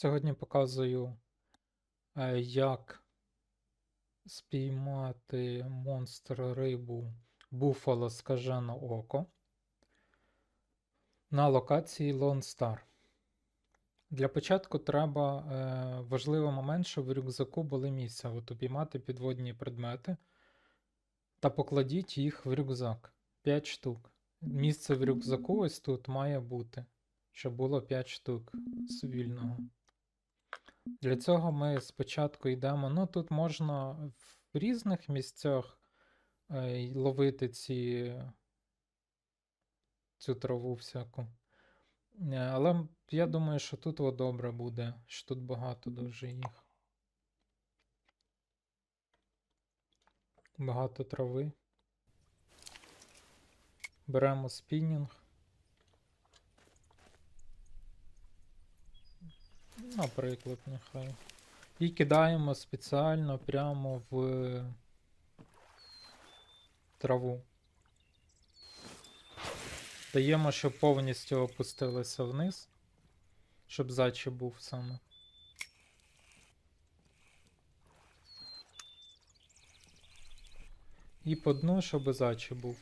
Сьогодні показую, е, як спіймати монстр рибу Буфало скажене око на локації Lone Star. Для початку треба е, важливий момент, щоб в рюкзаку були місця. От упіймати підводні предмети та покладіть їх в рюкзак. 5 штук. Місце в рюкзаку ось тут має бути, щоб було 5 штук з вільного. Для цього ми спочатку йдемо. Ну, тут можна в різних місцях е, ловити ці, цю траву всяку. Е, Але я думаю, що тут от добре буде, що тут багато дуже їх. Багато трави. Беремо спінінг. Наприклад, нехай. І кидаємо спеціально прямо в траву. Даємо, щоб повністю опустилися вниз, щоб зачі був саме. І по дну, щоб зачі був.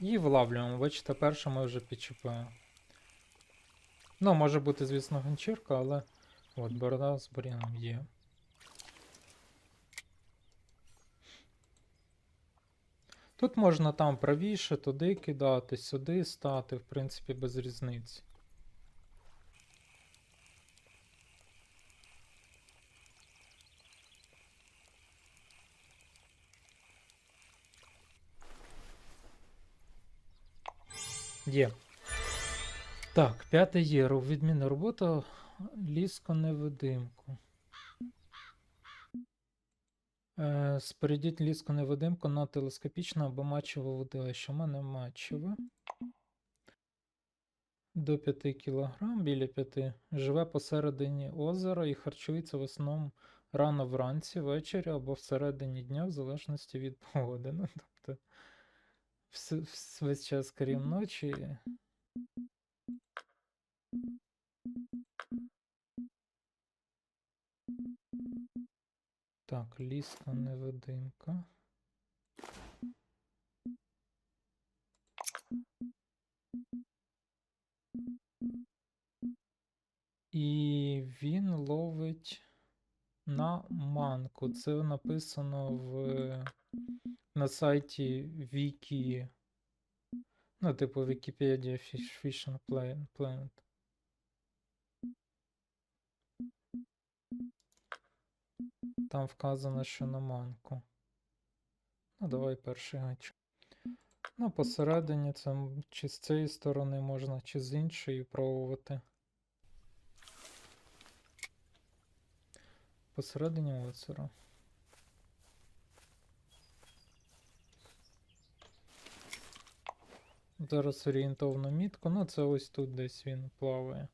І влавлюємо. Бачите, перше ми вже підчіпаємо. Ну, може бути, звісно, ганчірка, але от борода з бур'яном є. Тут можна там правіше, туди кидати, сюди стати, в принципі, без різниці. Є. Так, п'яте є. ру- Відмінна робота. Ліско невидимку. Е, Спорядіть ліску невидимку на телескопічне або матчеве водилище. У мене матчеве. До 5 кг, біля 5. Живе посередині озера і харчується в основному рано вранці, ввечері або всередині дня, в залежності від погоди. Ну, тобто, весь час крім ночі. Так, ліска невидимка. І він ловить на манку. Це написано в, на сайті Вікі. Ну, типу Fish, Fishing Planet. Там вказано, що на манку. Ну, давай перший гач. Ну, посередині це чи з цієї сторони можна, чи з іншої пробувати. Посередині озера. Зараз орієнтовну мітку. Ну, це ось тут десь він плаває.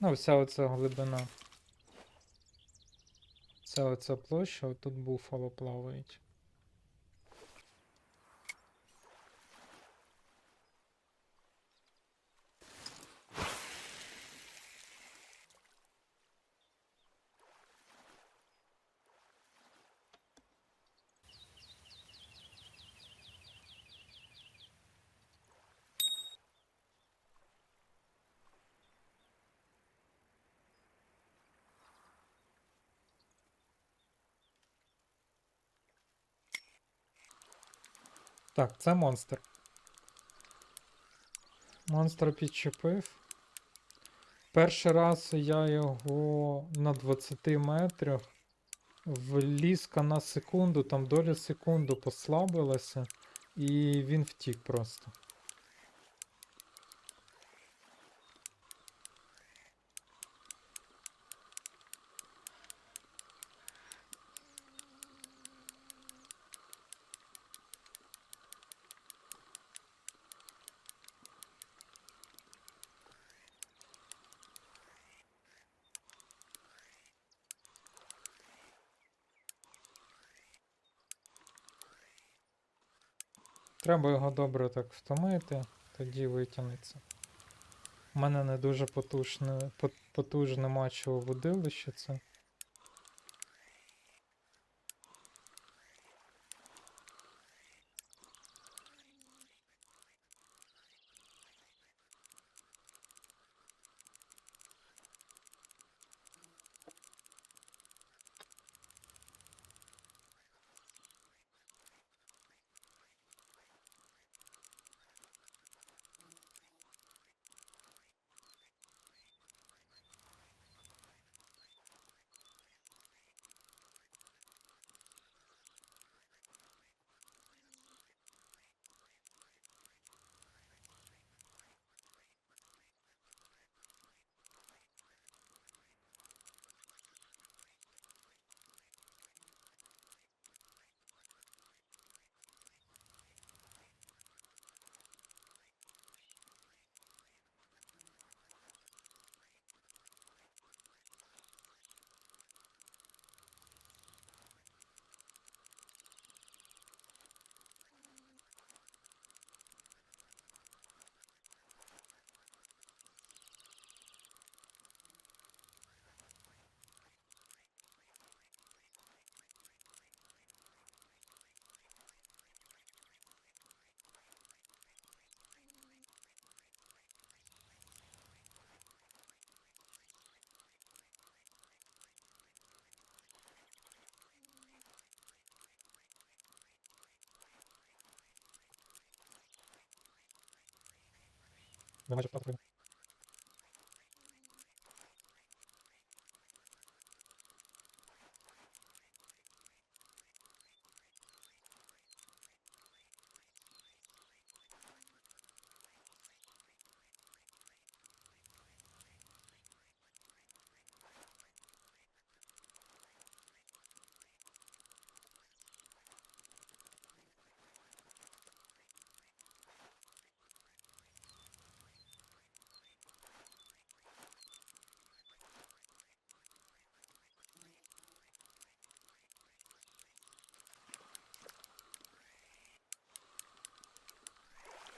Ну, вся оця глибина. Вся оця площа, отут буфало плавають. Так, це монстр. Монстра підчепив. Перший раз я його на 20 метрах влізка на секунду, там доля секунду послабилася, і він втік просто. Треба його добре так втомити, тоді витягнеться. У мене не дуже потужне, по- потужне мачове водилище це. Ви майже втратили.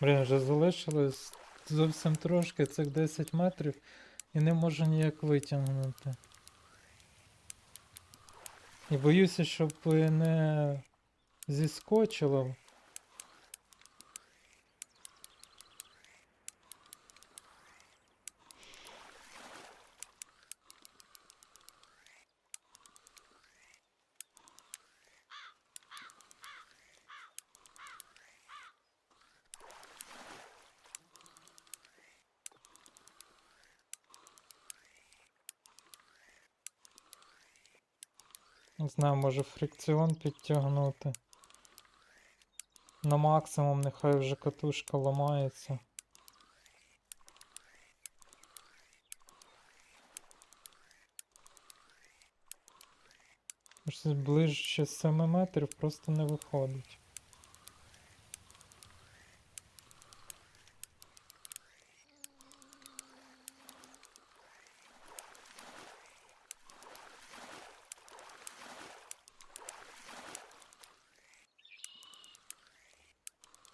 Блін, вже залишилось зовсім трошки цих 10 метрів і не можу ніяк витягнути. І боюся, щоб не зіскочило. Не знаю, може фрикціон підтягнути. На максимум нехай вже катушка ламається. Ближче 7 метрів просто не виходить.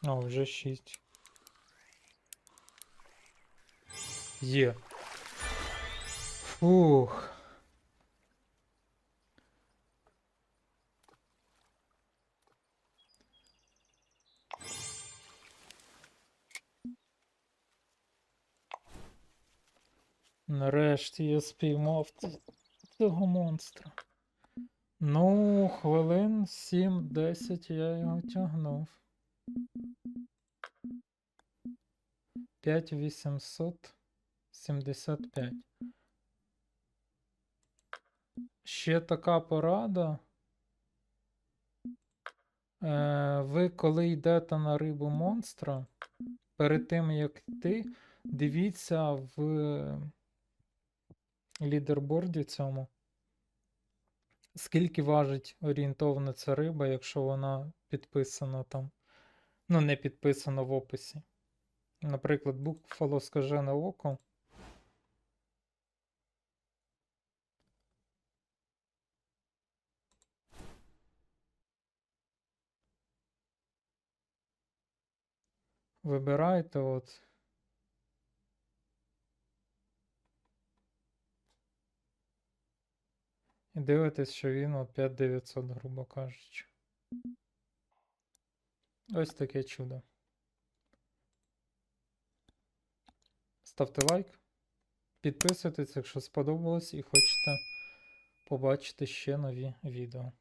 О, вже 6. Є. Фух. Нарешті я спіймав цього монстра. Ну, хвилин 7-10 я його тягнув. 5875. Ще така порада. Е, ви коли йдете на рибу монстра, перед тим як йти, дивіться в лідерборді цьому. Скільки важить орієнтовно ця риба, якщо вона підписана там. Ну, не підписана в описі. Наприклад, букфало скажене око. Вибираєте от. І дивитесь, що він от 5900, грубо кажучи. Ось таке чудо. Ставте лайк, підписуйтесь, якщо сподобалось і хочете побачити ще нові відео.